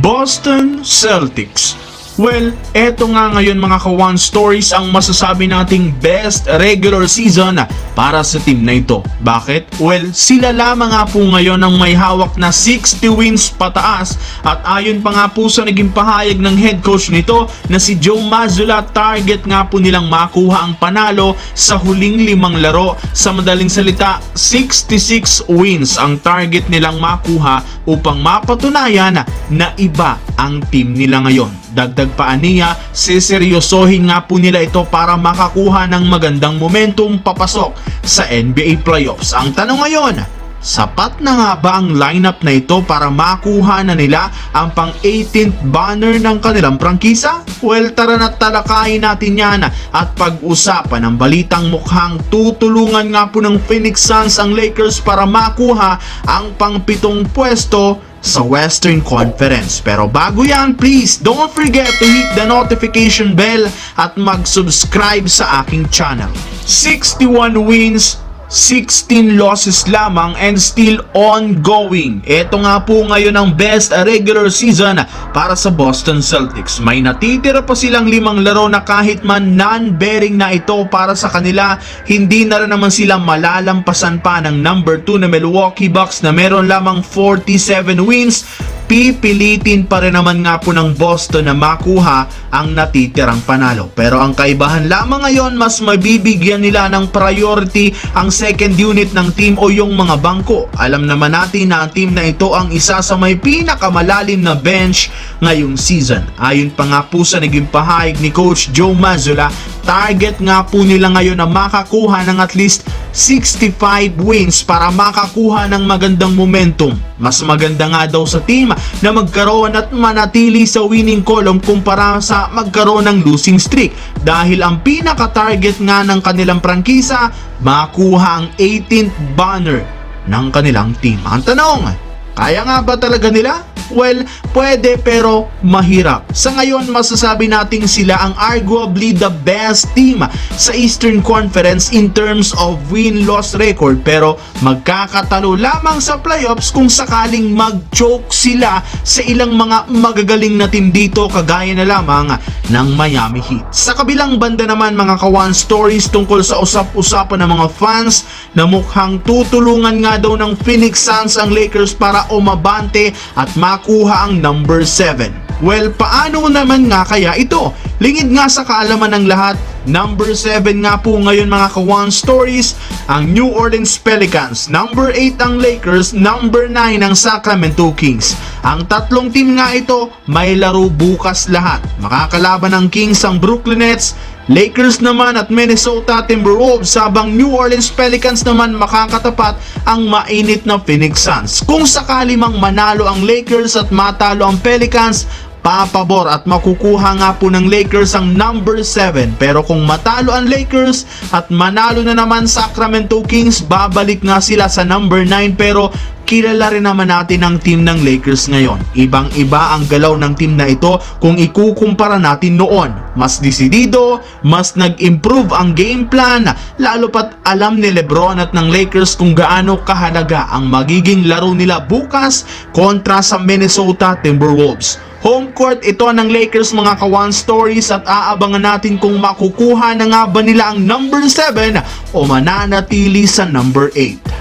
Boston Celtics. Well, eto nga ngayon mga kawan stories ang masasabi nating best regular season para sa team na ito. Bakit? Well, sila lamang nga po ngayon ang may hawak na 60 wins pataas at ayon pa nga po sa naging pahayag ng head coach nito na si Joe Mazzulla, target nga po nilang makuha ang panalo sa huling limang laro. Sa madaling salita, 66 wins ang target nilang makuha upang mapatunayan na iba ang team nila ngayon. Dagdag pa niya, siseryosohin nga po nila ito para makakuha ng magandang momentum papasok sa NBA playoffs. Ang tanong ngayon, sapat na nga ba ang lineup na ito para makuha na nila ang pang 18th banner ng kanilang prangkisa? Well, tara na talakayin natin yan at pag-usapan ang balitang mukhang tutulungan nga po ng Phoenix Suns ang Lakers para makuha ang pang pitong pwesto sa Western Conference. Pero bago yan, please don't forget to hit the notification bell at mag-subscribe sa aking channel. 61 wins, 16 losses lamang and still ongoing. Ito nga po ngayon ang best regular season para sa Boston Celtics. May natitira pa silang limang laro na kahit man non-bearing na ito para sa kanila, hindi na rin naman sila malalampasan pa ng number 2 na Milwaukee Bucks na meron lamang 47 wins pipilitin pa rin naman nga po ng Boston na makuha ang natitirang panalo. Pero ang kaibahan lamang ngayon, mas mabibigyan nila ng priority ang second unit ng team o yung mga bangko. Alam naman natin na ang team na ito ang isa sa may pinakamalalim na bench ngayong season. Ayon pa nga po sa naging pahayag ni Coach Joe Mazzulla, target nga po nila ngayon na makakuha ng at least 65 wins para makakuha ng magandang momentum. Mas maganda nga daw sa team na magkaroon at manatili sa winning column kumpara sa magkaroon ng losing streak dahil ang pinaka-target nga ng kanilang prangkisa makuha ang 18th banner ng kanilang team. Ang tanong, kaya nga ba talaga nila? Well, pwede pero mahirap. Sa ngayon, masasabi nating sila ang arguably the best team sa Eastern Conference in terms of win-loss record pero magkakatalo lamang sa playoffs kung sakaling mag-choke sila sa ilang mga magagaling na team dito kagaya na lamang ng Miami Heat. Sa kabilang banda naman mga kawan stories tungkol sa usap-usapan ng mga fans na mukhang tutulungan nga daw ng Phoenix Suns ang Lakers para umabante at makuha ang number 7. Well, paano naman nga kaya ito? Lingid nga sa kaalaman ng lahat, number 7 nga po ngayon mga kawan stories, ang New Orleans Pelicans, number 8 ang Lakers, number 9 ang Sacramento Kings. Ang tatlong team nga ito, may laro bukas lahat. Makakalaban ng Kings ang Brooklyn Nets, Lakers naman at Minnesota Timberwolves habang New Orleans Pelicans naman makakatapat ang mainit na Phoenix Suns. Kung sakali mang manalo ang Lakers at matalo ang Pelicans, papabor at makukuha nga po ng Lakers ang number 7 pero kung matalo ang Lakers at manalo na naman Sacramento Kings babalik nga sila sa number 9 pero kilala rin naman natin ang team ng Lakers ngayon. Ibang iba ang galaw ng team na ito kung ikukumpara natin noon. Mas desidido, mas nag-improve ang game plan, lalo pat alam ni Lebron at ng Lakers kung gaano kahalaga ang magiging laro nila bukas kontra sa Minnesota Timberwolves. Home court ito ng Lakers mga kawan stories at aabangan natin kung makukuha na nga ba nila ang number 7 o mananatili sa number 8.